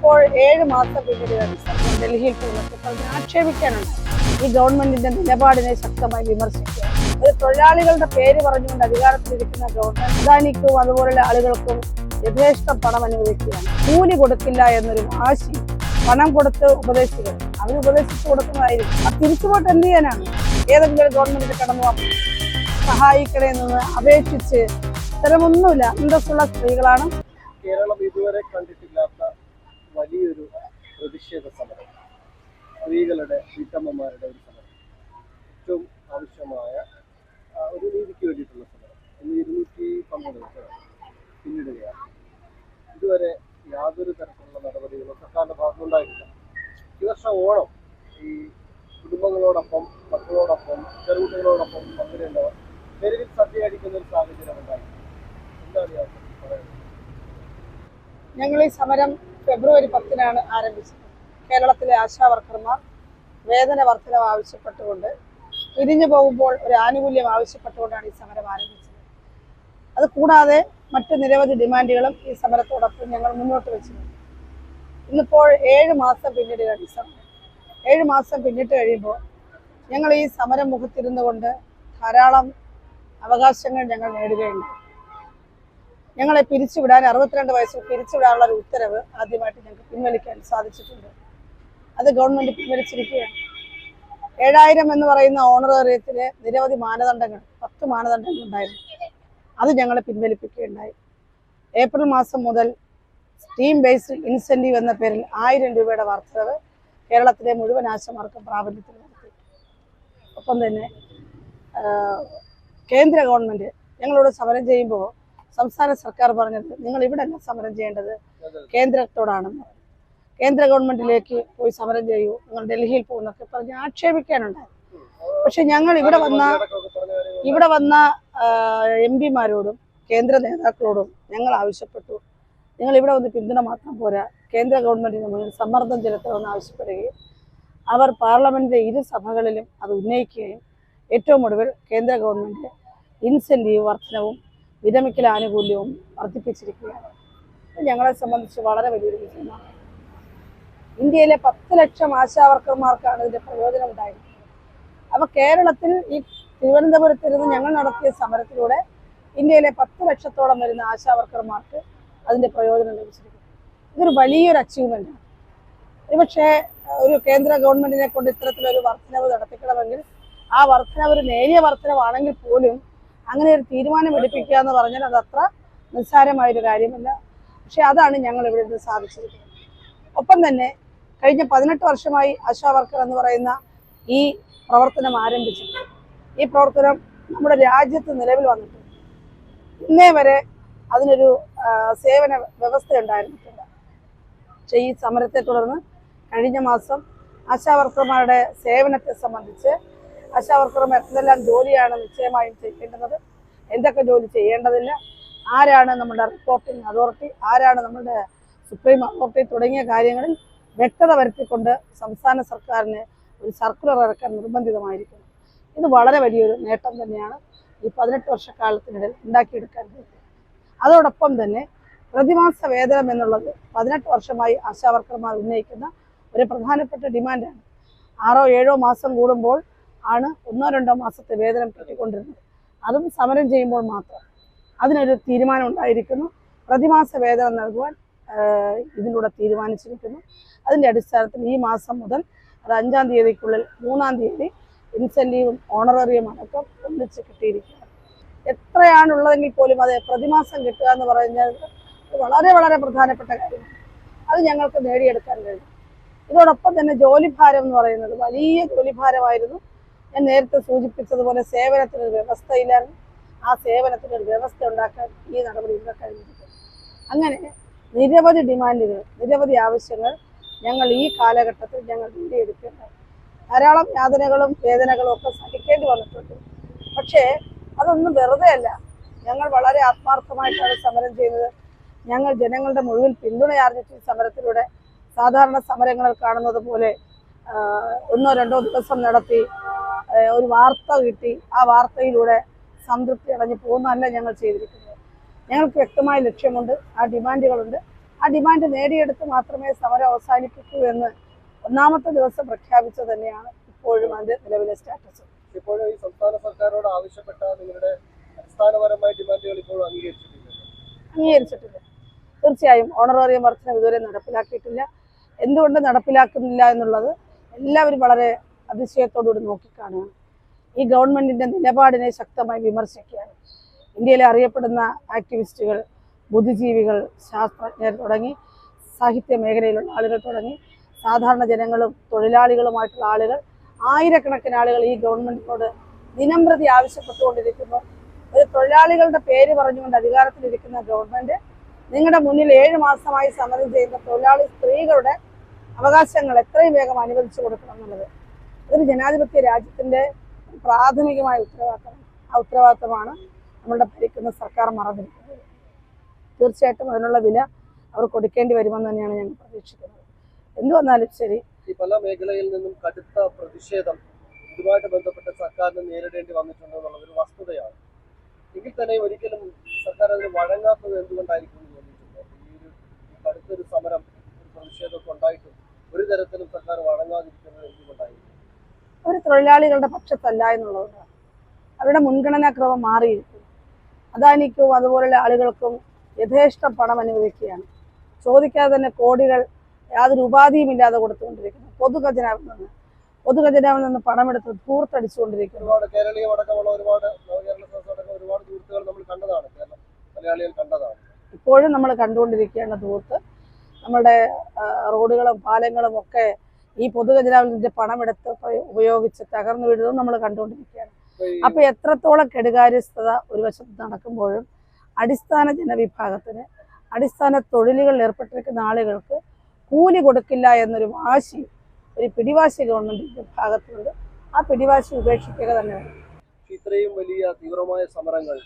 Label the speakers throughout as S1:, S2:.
S1: ഇപ്പോൾ ഏഴ് മാസം സർക്കാർ ഡൽഹിയിൽ പറഞ്ഞ് ആക്ഷേപിക്കാനുണ്ട് ഈ ഗവൺമെന്റിന്റെ നിലപാടിനെ ശക്തമായി വിമർശിക്കുക. ഒരു തൊഴിലാളികളുടെ പേര് പറഞ്ഞുകൊണ്ട് അധികാരത്തിലിരിക്കുന്ന ഗവൺമെന്റ് അദാനിക്കും അതുപോലുള്ള ആളുകൾക്കും യഥേഷ്ട പണം അനുവദിക്കുകയാണ്. കൂലി കൊടുക്കില്ല എന്നൊരു വാശി പണം കൊടുത്ത് ഉപദേശിക്കുക അവർ ഉപദേശിച്ചു കൊടുക്കുന്നതായിരിക്കും. ആ തിരിച്ചുപോട്ട് എന്ത് ചെയ്യാനാണ്? ഏതെങ്കിലും ഒരു ഗവൺമെന്റിൽ കടന്നു സഹായിക്കണേ എന്ന് അപേക്ഷിച്ച് ഇത്തരമൊന്നുമില്ല. അന്തസ്സുള്ള സ്ത്രീകളാണ്.
S2: കേരളം ഇതുവരെ കണ്ടിട്ടില്ലാത്ത വലിയൊരു പ്രതിഷേധ സമരം. സ്ത്രീകളുടെ വീട്ടമ്മമാരുടെ ഒരു സമരം. ഏറ്റവും ആവശ്യമായ ഒരു നീതിക്ക് വേണ്ടിയിട്ടുള്ള സമരം. ഇന്ന് ഇരുന്നൂറ്റി പന്ത്രണ്ട് പിന്നിടുകയാണ്. ഇതുവരെ യാതൊരു തരത്തിലുള്ള നടപടികളും സർക്കാരിന്റെ ഭാഗത്തുനിന്നുണ്ടായിട്ടില്ല. ഈ വർഷം ഓണം ഈ കുടുംബങ്ങളോടൊപ്പം മക്കളോടൊപ്പം ചെറുകുട്ടികളോടൊപ്പം പങ്കിടേണ്ടവർ തെരുവിൽ സദ്യ അടിക്കുന്ന ഒരു സാഹചര്യം ഉണ്ടായി എന്താണ്
S1: ഞങ്ങൾ ഈ സമരം ഫെബ്രുവരി പത്തിനാണ് ആരംഭിച്ചത്. കേരളത്തിലെ ആശാ വർക്കർമാർ വേതന വർധനവ് ആവശ്യപ്പെട്ടുകൊണ്ട് പിരിഞ്ഞു പോകുമ്പോൾ ഒരു ആനുകൂല്യം ആവശ്യപ്പെട്ടുകൊണ്ടാണ് ഈ സമരം ആരംഭിച്ചത്. അത് കൂടാതെ മറ്റ് നിരവധി ഡിമാൻഡുകളും ഈ സമരത്തോടൊപ്പം ഞങ്ങൾ മുന്നോട്ട് വെച്ചിട്ടുണ്ട്. ഇന്നിപ്പോൾ ഏഴ് മാസം പിന്നിടുകയാണ് ഈ സമരം. ഏഴ് മാസം പിന്നിട്ട് കഴിയുമ്പോൾ ഞങ്ങൾ ഈ സമരം മുഖത്തിരുന്നു കൊണ്ട് ധാരാളം അവകാശങ്ങൾ ഞങ്ങൾ നേടുകയുണ്ടായി. ഞങ്ങളെ പിരിച്ചുവിടാൻ അറുപത്തിരണ്ട് വയസ്സിൽ പിരിച്ചുവിടാനുള്ള ഒരു ഉത്തരവ് ആദ്യമായിട്ട് ഞങ്ങൾക്ക് പിൻവലിക്കാൻ സാധിച്ചിട്ടുണ്ട്. അത് ഗവൺമെന്റ് പിൻവലിച്ചിരിക്കുകയാണ്. ഏഴായിരം എന്ന് പറയുന്ന ഓണറേറിയത്തിലെ നിരവധി മാനദണ്ഡങ്ങൾ പത്ത് മാനദണ്ഡങ്ങൾ ഉണ്ടായിരുന്നു. അത് ഞങ്ങളെ പിൻവലിപ്പിക്കുകയുണ്ടായി. ഏപ്രിൽ മാസം മുതൽ സ്റ്റീം ബേസ്ഡ് ഇൻസെന്റീവ് എന്ന പേരിൽ ആയിരം രൂപയുടെ വർദ്ധനവ് കേരളത്തിലെ മുഴുവൻ ആശമാർക്കും പ്രാബല്യത്തിൽ നടത്തി ഒപ്പം തന്നെ കേന്ദ്ര ഗവൺമെന്റ് ഞങ്ങളോട് സമരം ചെയ്യുമ്പോൾ സംസ്ഥാന സർക്കാർ പറഞ്ഞത് നിങ്ങൾ ഇവിടെ അല്ല സമരം ചെയ്യേണ്ടത്. കേന്ദ്രത്തോടാണെന്ന്. കേന്ദ്ര ഗവൺമെന്റിലേക്ക് പോയി സമരം ചെയ്യൂ. നിങ്ങൾ ഡൽഹിയിൽ പോകുന്നൊക്കെ പറഞ്ഞ് ആക്ഷേപിക്കാനുണ്ടായി. പക്ഷെ ഞങ്ങൾ ഇവിടെ വന്ന ഇവിടെ വന്ന എം പിമാരോടും കേന്ദ്ര നേതാക്കളോടും ഞങ്ങൾ ആവശ്യപ്പെട്ടു. നിങ്ങൾ ഇവിടെ വന്ന് പിന്തുണ മാത്രം പോരാ. കേന്ദ്ര ഗവൺമെന്റിന് മുന്നിൽ സമ്മർദ്ദം ചെലുത്തണമെന്ന് ആവശ്യപ്പെടുകയും അവർ പാർലമെന്റിന്റെ ഇരു സഭകളിലും അത് ഉന്നയിക്കുകയും ഏറ്റവും ഒടുവിൽ കേന്ദ്ര ഗവൺമെന്റ് ഇൻസെന്റീവ് വർധനവും വിരമിക്കൽ ആനുകൂല്യവും വർദ്ധിപ്പിച്ചിരിക്കുകയാണ്. ഞങ്ങളെ സംബന്ധിച്ച് വളരെ വലിയൊരു വിജയമാണ്. ഇന്ത്യയിലെ പത്ത് ലക്ഷം ആശാവർക്കർമാർക്കാണ് ഇതിന്റെ പ്രയോജനം ഉണ്ടായിരിക്കുന്നത്. അപ്പൊ കേരളത്തിൽ ഈ തിരുവനന്തപുരത്തിരുന്ന് ഞങ്ങൾ നടത്തിയ സമരത്തിലൂടെ ഇന്ത്യയിലെ പത്ത് ലക്ഷത്തോളം വരുന്ന ആശാവർക്കർമാർക്ക് അതിന്റെ പ്രയോജനം ലഭിച്ചിരിക്കുന്നു. ഇതൊരു വലിയൊരു അച്ചീവ്മെന്റ് ആണ്. ഒരുപക്ഷെ ഒരു കേന്ദ്ര ഗവൺമെന്റിനെ കൊണ്ട് ഇത്തരത്തിലൊരു വർധനവ് നടത്തിക്കണമെങ്കിൽ ആ വർധനവ് ഒരു നേരിയ വർധനവാണെങ്കിൽ പോലും അങ്ങനെ ഒരു തീരുമാനം എടുപ്പിക്കുക എന്ന് പറഞ്ഞാൽ അത് അത്ര നിസ്സാരമായൊരു കാര്യമല്ല. പക്ഷെ അതാണ് ഞങ്ങൾ ഇവിടെ നിന്ന് സാധിച്ചിരിക്കുന്നത്. ഒപ്പം തന്നെ കഴിഞ്ഞ പതിനെട്ട് വർഷമായി ആശാ വർക്കർ എന്ന് പറയുന്ന ഈ പ്രവർത്തനം ആരംഭിച്ചിട്ടുണ്ട്. ഈ പ്രവർത്തനം നമ്മുടെ രാജ്യത്ത് നിലവിൽ വന്നിട്ടുണ്ട്. ഇന്നേ വരെ അതിനൊരു സേവന വ്യവസ്ഥ ഉണ്ടായിരുന്നിട്ടില്ല. പക്ഷേ ഈ സമരത്തെ തുടർന്ന് കഴിഞ്ഞ മാസം ആശാ വർക്കർമാരുടെ സേവനത്തെ സംബന്ധിച്ച് ആശാ വർക്കർമാർ എന്തെല്ലാം ജോലിയാണ് നിശ്ചയമായും ചെയ്യേണ്ടത്? എന്തൊക്കെ ജോലി ചെയ്യേണ്ടതില്ല? ആരാണ് നമ്മുടെ റിപ്പോർട്ടിംഗ് അതോറിറ്റി ആരാണ് നമ്മുടെ സുപ്രീം അതോറിറ്റി തുടങ്ങിയ കാര്യങ്ങളിൽ വ്യക്തത വരുത്തിക്കൊണ്ട് സംസ്ഥാന സർക്കാരിന് ഒരു സർക്കുലർ ഇറക്കാൻ നിർബന്ധിതമായിരിക്കുന്നു. ഇത് വളരെ വലിയൊരു നേട്ടം തന്നെയാണ് ഈ പതിനെട്ട് വർഷക്കാലത്തിനിടയിൽ ഉണ്ടാക്കിയെടുക്കാൻ കഴിയും അതോടൊപ്പം തന്നെ പ്രതിമാസ വേതനം എന്നുള്ളത് പതിനെട്ട് വർഷമായി ആശാവർക്കർമാർ ഉന്നയിക്കുന്ന ഒരു പ്രധാനപ്പെട്ട ഡിമാൻഡാണ്. ആറോ ഏഴോ മാസം കൂടുമ്പോൾ ആണ് ഒന്നോ രണ്ടോ മാസത്തെ വേതനം കിട്ടിക്കൊണ്ടിരുന്നത്. അതും സമരം ചെയ്യുമ്പോൾ മാത്രം. അതിനൊരു തീരുമാനം ഉണ്ടായിരിക്കുന്നു. പ്രതിമാസ വേതനം നൽകുവാൻ ഇതിലൂടെ തീരുമാനിച്ചിരിക്കുന്നു. അതിന്റെ അടിസ്ഥാനത്തിൽ ഈ മാസം മുതൽ അത് അഞ്ചാം തീയതിക്കുള്ളിൽ മൂന്നാം തീയതി ഇൻസെന്റീവും ഓണററിയും അടക്കം ഒന്നിച്ച് കിട്ടിയിരിക്കുകയാണ്. എത്രയാണുള്ളതെങ്കിൽ പോലും അത് പ്രതിമാസം കിട്ടുക എന്ന് പറഞ്ഞാൽ വളരെ വളരെ പ്രധാനപ്പെട്ട കാര്യമാണ്. അത് ഞങ്ങൾക്ക് നേടിയെടുക്കാൻ കഴിയും. ഇതോടൊപ്പം തന്നെ ജോലിഭാരം എന്ന് പറയുന്നത് വലിയ ജോലിഭാരമായിരുന്നു. ഞാൻ നേരത്തെ സൂചിപ്പിച്ചതുപോലെ സേവനത്തിനൊരു വ്യവസ്ഥയിലായിരുന്നു ആ സേവനത്തിനൊരു വ്യവസ്ഥ ഉണ്ടാക്കാൻ ഈ നടപടി നടപടിയിലൂടെ കഴിഞ്ഞിട്ടുണ്ട് അങ്ങനെ നിരവധി ഡിമാൻഡുകൾ നിരവധി ആവശ്യങ്ങൾ ഞങ്ങൾ ഈ കാലഘട്ടത്തിൽ ഞങ്ങൾ നേടിയെടുക്കേണ്ടത് ധാരാളം യാതനകളും വേദനകളും ഒക്കെ സഹിക്കേണ്ടി വന്നിട്ടുണ്ട്. പക്ഷേ അതൊന്നും വെറുതെ അല്ല. ഞങ്ങൾ വളരെ ആത്മാർത്ഥമായിട്ടാണ് സമരം ചെയ്യുന്നത്. ഞങ്ങൾ ജനങ്ങളുടെ മുഴുവൻ പിന്തുണയാർജിച്ച സമരത്തിലൂടെ സാധാരണ സമരങ്ങൾ കാണുന്നത് പോലെ ഒന്നോ രണ്ടോ ദിവസം നടത്തി ഒരു വാർത്ത കിട്ടി. ആ വാർത്തയിലൂടെ സംതൃപ്തി അടഞ്ഞു പോകുന്നതല്ല ഞങ്ങൾ ചെയ്തിരിക്കുന്നത്. ഞങ്ങൾക്ക് വ്യക്തമായ ലക്ഷ്യമുണ്ട് ആ ഡിമാൻഡുകളുണ്ട്. ആ ഡിമാൻഡ് നേടിയെടുത്ത് മാത്രമേ സമരം അവസാനിപ്പിക്കൂ എന്ന് ഒന്നാമത്തെ ദിവസം പ്രഖ്യാപിച്ചത് തന്നെയാണ് ഇപ്പോഴും അതിന്റെ നിലവിലെ സ്റ്റാറ്റസ്.
S2: ഇപ്പോഴും ഈ സംസ്ഥാന സർക്കാരോട് ആവശ്യപ്പെട്ട നിങ്ങളുടെ അടിസ്ഥാനപരമായ ഡിമാൻഡുകൾ ഇപ്പോഴും അംഗീകരിച്ചിട്ടില്ല.
S1: അംഗീകരിച്ചിട്ടില്ല. തീർച്ചയായും ഓണറേറിയം വർധന ഇതുവരെ നടപ്പിലാക്കിയിട്ടില്ല. എന്തുകൊണ്ട് നടപ്പിലാക്കുന്നില്ല എന്നുള്ളത് എല്ലാവരും വളരെ അതിശയത്തോടുകൂടി നോക്കിക്കാണുക. ഈ ഗവൺമെന്റിന്റെ നിലപാടിനെ ശക്തമായി വിമർശിക്കുകയാണ്. ഇന്ത്യയിലെ അറിയപ്പെടുന്ന ആക്ടിവിസ്റ്റുകൾ ബുദ്ധിജീവികൾ ശാസ്ത്രജ്ഞർ തുടങ്ങി സാഹിത്യ മേഖലയിലുള്ള ആളുകൾ തുടങ്ങി സാധാരണ ജനങ്ങളും തൊഴിലാളികളുമായിട്ടുള്ള ആളുകൾ ആയിരക്കണക്കിന് ആളുകൾ ഈ ഗവൺമെന്റിനോട് ദിനംപ്രതി ആവശ്യപ്പെട്ടുകൊണ്ടിരിക്കുന്നു. ഒരു തൊഴിലാളികളുടെ പേര് പറഞ്ഞുകൊണ്ട് അധികാരത്തിലിരിക്കുന്ന ഗവൺമെന്റ് നിങ്ങളുടെ മുന്നിൽ ഏഴ് മാസമായി സമരം ചെയ്യുന്ന തൊഴിലാളി സ്ത്രീകളുടെ അവകാശങ്ങൾ എത്രയും വേഗം അനുവദിച്ചു കൊടുക്കണം എന്നുള്ളത് ഒരു ജനാധിപത്യ രാജ്യത്തിന്റെ പ്രാഥമികമായ ഉത്തരവാദിത്തം ആ ഉത്തരവാദിത്തമാണ് നമ്മളുടെ ഭരിക്കുന്ന സർക്കാർ മറന്നിരിക്കുന്നത്. തീർച്ചയായിട്ടും അതിനുള്ള വില അവർ കൊടുക്കേണ്ടി വരുമെന്ന് തന്നെയാണ് ഞങ്ങൾ പ്രതീക്ഷിക്കുന്നത്. എന്തു വന്നാലും ശരി.
S2: പല മേഖലയിൽ നിന്നും കടുത്ത പ്രതിഷേധം ഇതുമായിട്ട് ബന്ധപ്പെട്ട സർക്കാരിന് നേരിടേണ്ടി വന്നിട്ടുണ്ട് എന്നുള്ള ഒരു വസ്തുതയാണ്. എങ്കിൽ തന്നെ ഒരിക്കലും സർക്കാർ അതിന് വഴങ്ങാത്തത് എന്തുകൊണ്ടായിരിക്കും എന്ന് തോന്നിയിട്ടുണ്ട് ഈ ഒരു കടുത്തൊരു സമരം പ്രതിഷേധമൊക്കെ ഉണ്ടായിട്ടും ഒരു തരത്തിലും സർക്കാർ വഴങ്ങാതിരിക്കുന്നത് എന്തുകൊണ്ടായിരിക്കും?
S1: അവർ തൊഴിലാളികളുടെ പക്ഷത്തല്ല എന്നുള്ളതുകൊണ്ടാണ് അവരുടെ മുൻഗണനാക്രമം മാറിയിരിക്കും അദാനിക്കും അതുപോലുള്ള ആളുകൾക്കും യഥേഷ്ടം പണം അനുവദിക്കുകയാണ്. ചോദിക്കാതെ തന്നെ കോടികൾ യാതൊരു ഉപാധിയും ഇല്ലാതെ കൊടുത്തുകൊണ്ടിരിക്കുന്നു. പൊതുഖജനാവിൽ നിന്ന് പൊതുഖജനാവിൽ നിന്ന് പണമെടുത്ത് ധൂർത്തടിച്ചുകൊണ്ടിരിക്കുന്നു ഇപ്പോഴും നമ്മൾ കണ്ടുകൊണ്ടിരിക്കുകയാണ് ധൂർത്ത് നമ്മുടെ റോഡുകളും പാലങ്ങളും ഒക്കെ ഈ പൊതുഖജനാവിൽ പണം പണമെടുത്ത് ഉപയോഗിച്ച് തകർന്നു വീഴുന്നത് നമ്മൾ കണ്ടുകൊണ്ടിരിക്കുകയാണ്. അപ്പൊ എത്രത്തോളം കെടുകാര്യസ്ഥത ഒരു വശത്ത് നടക്കുമ്പോഴും അടിസ്ഥാന ജനവിഭാഗത്തിന് അടിസ്ഥാന തൊഴിലുകളിൽ ഏർപ്പെട്ടിരിക്കുന്ന ആളുകൾക്ക് കൂലി കൊടുക്കില്ല എന്നൊരു വാശി ഒരു പിടിവാശി ഗവൺമെന്റിന്റെ ഭാഗത്തുണ്ട്. ആ പിടിവാശി ഉപേക്ഷിക്കുക തന്നെ വേണം.
S2: ഇത്രയും വലിയ തീവ്രമായ സമരങ്ങൾ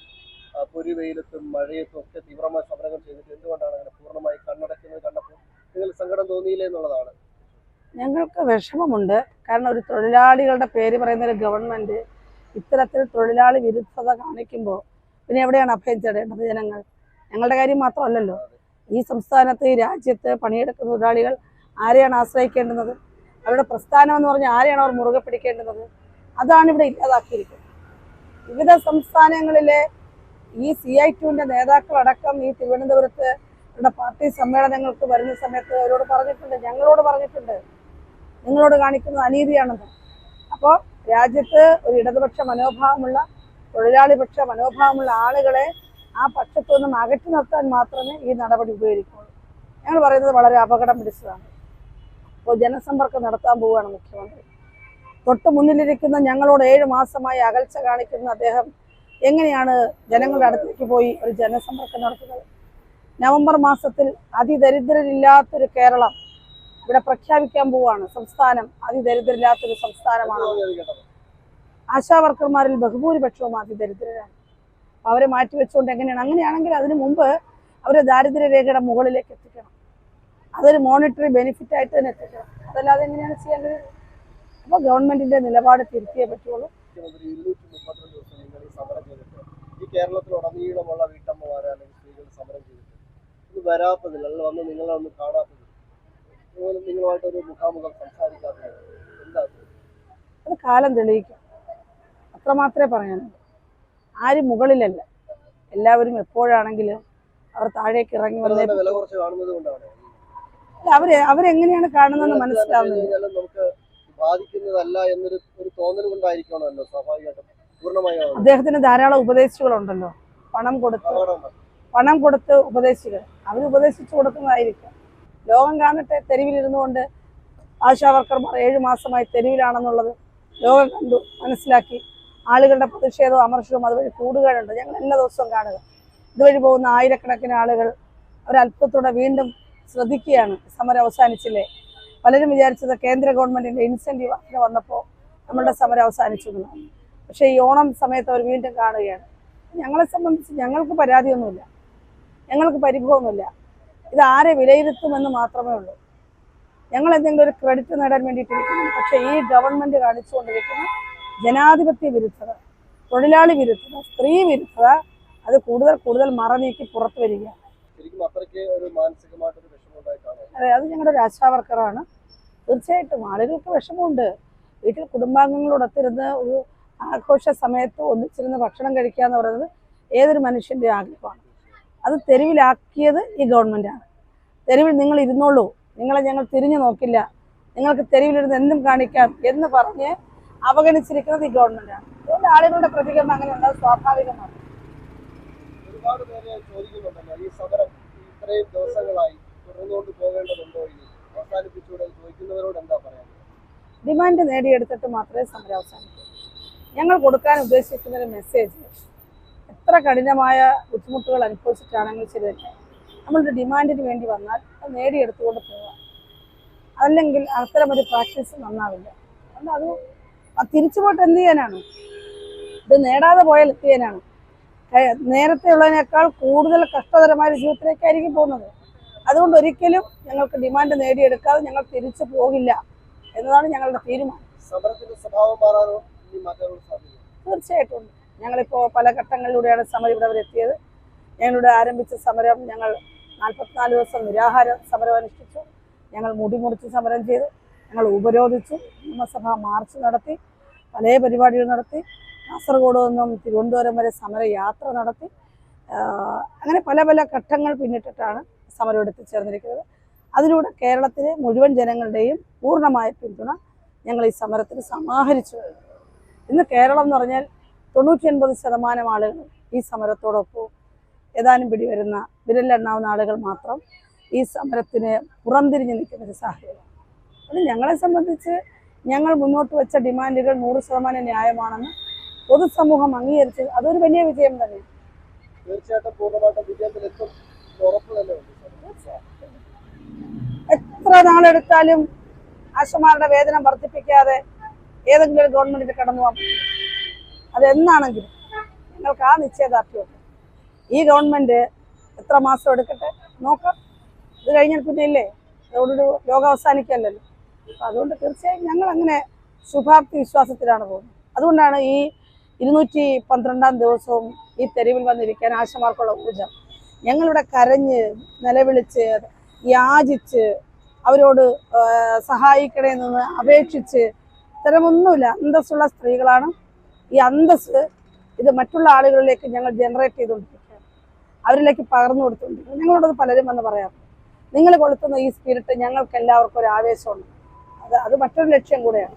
S2: പൊരിവെയിലത്തും മഴയത്തും ഒക്കെ തീവ്രമായ സമരങ്ങൾ ചെയ്തിട്ട് എന്തുകൊണ്ടാണ് അങ്ങനെ പൂർണമായി കണ്ണടക്കുന്നത് കണ്ടപ്പോൾ നിങ്ങൾ സങ്കടം തോന്നിയില്ലേ എന്നുള്ളതാണ്.
S1: ഞങ്ങൾക്ക് വിഷമമുണ്ട്. കാരണം ഒരു തൊഴിലാളികളുടെ പേര് പറയുന്ന ഒരു ഗവൺമെന്റ് ഇത്തരത്തിൽ തൊഴിലാളി വിരുദ്ധത കാണിക്കുമ്പോൾ പിന്നെ എവിടെയാണ് അഭയം ചേടേണ്ടത് ജനങ്ങൾ? ഞങ്ങളുടെ കാര്യം മാത്രമല്ലല്ലോ. ഈ സംസ്ഥാനത്ത് ഈ രാജ്യത്ത് പണിയെടുക്കുന്ന തൊഴിലാളികൾ ആരെയാണ് ആശ്രയിക്കേണ്ടുന്നത്? അവരുടെ പ്രസ്ഥാനം എന്ന് പറഞ്ഞാൽ ആരെയാണ് അവർ മുറുകെ പിടിക്കേണ്ടുന്നത്? അതാണ് ഇവിടെ ഇല്ലാതാക്കിയിരിക്കുന്നത്. വിവിധ സംസ്ഥാനങ്ങളിലെ ഈ സി ഐ ടുവിന്റെ നേതാക്കളടക്കം ഈ തിരുവനന്തപുരത്ത് പാർട്ടി സമ്മേളനങ്ങൾക്ക് വരുന്ന സമയത്ത് അവരോട് പറഞ്ഞിട്ടുണ്ട് ഞങ്ങളോട് പറഞ്ഞിട്ടുണ്ട്. നിങ്ങളോട് കാണിക്കുന്നത് അനീതിയാണെന്ന്. അപ്പോൾ രാജ്യത്ത് ഒരു ഇടതുപക്ഷ മനോഭാവമുള്ള തൊഴിലാളിപക്ഷ മനോഭാവമുള്ള ആളുകളെ ആ പക്ഷത്തു നിന്നും അകറ്റി നിർത്താൻ മാത്രമേ ഈ നടപടി ഉപയോഗിക്കുകയുള്ളൂ ഞങ്ങൾ പറയുന്നത് വളരെ അപകടം പിടിച്ചതാണ്. അപ്പോൾ ജനസമ്പർക്കം നടത്താൻ പോവുകയാണ് മുഖ്യമന്ത്രി. തൊട്ട് മുന്നിലിരിക്കുന്ന ഞങ്ങളോട് ഏഴ് മാസമായി അകൽച്ച കാണിക്കുന്ന അദ്ദേഹം എങ്ങനെയാണ് ജനങ്ങളുടെ അടുത്തേക്ക് പോയി ഒരു ജനസമ്പർക്കം നടത്തുന്നത്? നവംബർ മാസത്തിൽ അതിദരിദ്രരില്ലാത്തൊരു കേരളം ഇവിടെ പ്രഖ്യാപിക്കാൻ പോവാണ്. സംസ്ഥാനം അതിദരിദ്രരില്ലാത്തൊരു സംസ്ഥാനമാണ്. ആശാവർക്കർമാരിൽ ബഹുഭൂരിപക്ഷവും അതിദരിദ്രരാണ്. അപ്പൊ അവരെ മാറ്റിവെച്ചുകൊണ്ട് എങ്ങനെയാണ്? അങ്ങനെയാണെങ്കിൽ അതിനു മുമ്പ് അവരെ ദാരിദ്ര്യ രേഖയുടെ മുകളിലേക്ക് എത്തിക്കണം. അതൊരു മോണിറ്ററി ബെനിഫിറ്റ് ആയിട്ട് തന്നെ എത്തിക്കണം. അതല്ലാതെ എങ്ങനെയാണ് ചെയ്യേണ്ടത്? അപ്പോൾ ഗവൺമെന്റിന്റെ നിലപാട് തിരുത്തിയേ പറ്റുള്ളൂ.
S2: ഈ കേരളത്തിലുടനീളമുള്ള വീട്ടമ്മമാരെ അല്ലെങ്കിൽ സ്ത്രീകൾ സമരം ചെയ്തിട്ട് ഇത് വരാത്തതിൽ അല്ലെങ്കിൽ വന്ന് നിങ്ങളെ ഒന്ന് കാണാത്തത് നിങ്ങൾ നിങ്ങളുമായിട്ടൊരു മുഖാമുഖം സംസാരിക്കാത്തത് എന്താ? അത്?
S1: കാലം തെളിയിക്കും. അത്രമാത്രമേ പറയാനുള്ളൂ. ആരും മുകളിലല്ല. എല്ലാവരും എപ്പോഴാണെങ്കിലും അവർ താഴേക്ക് ഇറങ്ങി വന്നേ
S2: വില കുറച്ച് കാണുന്നത് കൊണ്ടാണ്.
S1: അവർ അവരെങ്ങനെയാണ് കാണുന്നതെന്ന്
S2: മനസ്സിലാവുന്നത് നമുക്ക് ബാധിക്കുന്നതല്ല എന്നൊരു ഒരു തോന്നൽ കൊണ്ടായിരിക്കണമല്ലോ സ്വാഭാവികമായിട്ടും. പൂർണമായും
S1: അദ്ദേഹത്തിന് ധാരാളം ഉപദേശികളുണ്ടല്ലോ പണം കൊടുത്ത് പണം കൊടുത്ത് ഉപദേശികൾ അവർ ഉപദേശിച്ചു കൊടുക്കുന്നതായിരിക്കും. ലോകം കാണട്ടെ തെരുവിലിരുന്നു കൊണ്ട് ആശാവർക്കർമാർ ഏഴ് മാസമായി തെരുവിലാണെന്നുള്ളത് ലോകം കണ്ടു മനസ്സിലാക്കി. ആളുകളുടെ പ്രതിഷേധവും അമർഷവും അതുവഴി കൂടുകയുണ്ട്. ഞങ്ങൾ എല്ലാ ദിവസവും കാണുക. ഇതുവഴി പോകുന്ന ആയിരക്കണക്കിന് ആളുകൾ ഒരല്പത്തോടെ വീണ്ടും ശ്രദ്ധിക്കുകയാണ്. സമരം അവസാനിച്ചില്ലേ? പലരും വിചാരിച്ചത് കേന്ദ്ര ഗവൺമെന്റിന്റെ ഇൻസെന്റീവ് അങ്ങനെ വന്നപ്പോൾ നമ്മളുടെ സമരം അവസാനിച്ചു എന്നാണ് പക്ഷേ ഈ ഓണം സമയത്ത് അവർ വീണ്ടും കാണുകയാണ്. ഞങ്ങളെ സംബന്ധിച്ച് ഞങ്ങൾക്ക് പരാതിയൊന്നുമില്ല. ഞങ്ങൾക്ക് പരിഭവമില്ല ഇത് ആരെ വിലയിരുത്തുമെന്ന് മാത്രമേ ഉള്ളൂ. ഞങ്ങൾ എന്തെങ്കിലും ഒരു ക്രെഡിറ്റ് നേടാൻ വേണ്ടിയിട്ടിരിക്കുന്നു. പക്ഷെ ഈ ഗവൺമെന്റ് കാണിച്ചുകൊണ്ടിരിക്കുന്ന ജനാധിപത്യ വിരുദ്ധത തൊഴിലാളി വിരുദ്ധത സ്ത്രീ വിരുദ്ധത അത് കൂടുതൽ കൂടുതൽ മറനീക്കി പുറത്തു വരിക അതെ അത് ഞങ്ങളുടെ ഒരു ആശാവർക്കറാണ് തീർച്ചയായിട്ടും ആളുകൾക്ക് വിഷമമുണ്ട്. വീട്ടിൽ കുടുംബാംഗങ്ങളോടൊത്തിരുന്ന് ഒരു ആഘോഷ സമയത്ത് ഒന്നിച്ചിരുന്ന് ഭക്ഷണം കഴിക്കുക എന്ന് പറയുന്നത് ഏതൊരു മനുഷ്യന്റെ ആഗ്രഹമാണ്. അത് തെരുവിലാക്കിയത് ഈ ഗവൺമെന്റാണ് തെരുവിൽ നിങ്ങൾ ഇരുന്നോളൂ. നിങ്ങളെ ഞങ്ങൾ തിരിഞ്ഞു നോക്കില്ല. നിങ്ങൾക്ക് തെരുവിലിരുന്ന് എന്തും കാണിക്കാം എന്ന് പറഞ്ഞ് അവഗണിച്ചിരിക്കുന്നത് ഈ ഗവൺമെന്റാണ് അതുകൊണ്ട് ആളുകളുടെ പ്രതികരണം അങ്ങനെ ഉണ്ടാകും സ്വാഭാവികമാണ്.
S2: ഒരുപാട് പേര് ചോദിക്കുന്നുണ്ടല്ലോ ഈ സമരം ഇത്രയും ദിവസങ്ങളായി തുടർന്നുകൊണ്ട് പോകേണ്ടതുണ്ടോ ഇനി? അവസാനിപ്പിച്ചുകൂടെ എന്ന് ചോദിക്കുന്നവരോട് എന്താ
S1: ഡിമാൻഡ് നേടിയെടുത്തിട്ട് മാത്രമേ സമരം അവസാനിക്കൂ. ഞങ്ങൾ കൊടുക്കാൻ ഉദ്ദേശിക്കുന്ന ഒരു മെസ്സേജ് എത്ര കഠിനമായ ബുദ്ധിമുട്ടുകൾ അനുഭവിച്ചിട്ടാണെങ്കിൽ ശരി തന്നെ. നമ്മളുടെ ഡിമാൻഡിന് വേണ്ടി വന്നാൽ അത് നേടിയെടുത്തുകൊണ്ട് പോവാം. അല്ലെങ്കിൽ അത്തരമൊരു പ്രാക്ടീസ് നന്നാവില്ല. അതുകൊണ്ട് അത് തിരിച്ചു പോയിട്ട് എന്ത് ചെയ്യാനാണ്? ഇത് നേടാതെ പോയാൽ എന്ത് ചെയ്യാനാണ്? ഏ- നേരത്തെ ഉള്ളതിനേക്കാൾ കൂടുതൽ കഷ്ടതരമായ ജീവിതത്തിലേക്കായിരിക്കും പോകുന്നത്. അതുകൊണ്ട് ഒരിക്കലും ഞങ്ങൾക്ക് ഡിമാൻഡ് നേടിയെടുക്കാതെ ഞങ്ങൾ തിരിച്ചു പോകില്ല എന്നതാണ് ഞങ്ങളുടെ തീരുമാനം. തീർച്ചയായിട്ടും ഉണ്ട്. ഞങ്ങളിപ്പോൾ പല ഘട്ടങ്ങളിലൂടെയാണ് സമരം ഇവിടെ എത്തിയത് ഞങ്ങളിവിടെ ആരംഭിച്ച സമരം ഞങ്ങൾ നാൽപ്പത്തിനാല് ദിവസം നിരാഹാര സമരം അനുഷ്ഠിച്ചു. ഞങ്ങൾ മുടിമുറിച്ച് സമരം ചെയ്തു. ഞങ്ങൾ ഉപരോധിച്ചു. നിയമസഭ മാർച്ച് നടത്തി. പല പരിപാടികൾ നടത്തി. കാസർഗോഡ് നിന്നും തിരുവനന്തപുരം വരെ സമരയാത്ര നടത്തി. അങ്ങനെ പല പല ഘട്ടങ്ങൾ പിന്നിട്ടിട്ടാണ് സമരം എത്തിച്ചേർന്നിരിക്കുന്നത് അതിലൂടെ കേരളത്തിലെ മുഴുവൻ ജനങ്ങളുടെയും പൂർണമായ പിന്തുണ ഞങ്ങൾ ഈ സമരത്തിന് സമാഹരിച്ചു. ഇന്ന് കേരളം എന്ന് പറഞ്ഞാൽ തൊണ്ണൂറ്റി ഒൻപത് ശതമാനം ആളുകൾ ഈ സമരത്തോടൊപ്പം ഏതാനും പിടി വരുന്ന വിരലെണ്ണാവുന്ന ആളുകൾ മാത്രം ഈ സമരത്തിന് പുറംതിരിഞ്ഞ് നിൽക്കുന്ന ഒരു സാഹചര്യം അത് ഞങ്ങളെ സംബന്ധിച്ച് ഞങ്ങൾ മുന്നോട്ട് വെച്ച ഡിമാൻഡുകൾ നൂറ് ശതമാനം ന്യായമാണെന്ന് പൊതുസമൂഹം അംഗീകരിച്ചത് അതൊരു വലിയ വിജയം തന്നെ
S2: തീർച്ചയായിട്ടും പൂർണമായിട്ടും വിജയത്തിലെത്തും എന്ന് ഉറപ്പ് തന്നെ ഉണ്ട് സമരം.
S1: എത്ര നാളെടുത്താലും ആശമാരുടെ വേതനം വർദ്ധിപ്പിക്കാതെ ഏതെങ്കിലും ഒരു ഗവൺമെന്റിന് കടന്നു പോകാൻ പറ്റും നിങ്ങൾക്ക് ആ നിശ്ചയദാർഢ്യമുണ്ട് ഈ ഗവൺമെന്റ് എത്ര മാസം എടുക്കട്ടെ? നോക്കാം. ഇത് കഴിഞ്ഞാൽ പിന്നെ ഇല്ലേ? അതോടൊരു ലോകം അപ്പം അതുകൊണ്ട് തീർച്ചയായും ഞങ്ങൾ അങ്ങനെ ശുഭാപ്തി വിശ്വാസത്തിലാണ് പോകുന്നത്. അതുകൊണ്ടാണ് ഈ ഇരുന്നൂറ്റി പന്ത്രണ്ടാം ദിവസവും ഈ തെരുവിൽ വന്നിരിക്കാൻ ആശമാർക്കുള്ള ഊർജം ഞങ്ങളിവിടെ കരഞ്ഞ് നിലവിളിച്ച് യാചിച്ച് അവരോട് സഹായിക്കണേന്ന് അപേക്ഷിച്ച് ഇത്തരമൊന്നുമില്ല. അന്തസ്സുള്ള സ്ത്രീകളാണ് ഈ അന്തസ് ഇത് മറ്റുള്ള ആളുകളിലേക്ക് ഞങ്ങൾ ജനറേറ്റ് ചെയ്തുകൊണ്ടിരിക്കുകയാണ്. അവരിലേക്ക് പകർന്നു കൊടുത്തുകൊണ്ടിരിക്കുക ഞങ്ങളോടത് പലരും വന്ന് പറയാം നിങ്ങൾ കൊളുത്തുന്ന ഈ സ്പിരിറ്റ് ഞങ്ങൾക്ക് എല്ലാവർക്കും ഒരു ആവേശമുണ്ട്. അത് അത് മറ്റൊരു ലക്ഷ്യം കൂടെയാണ്.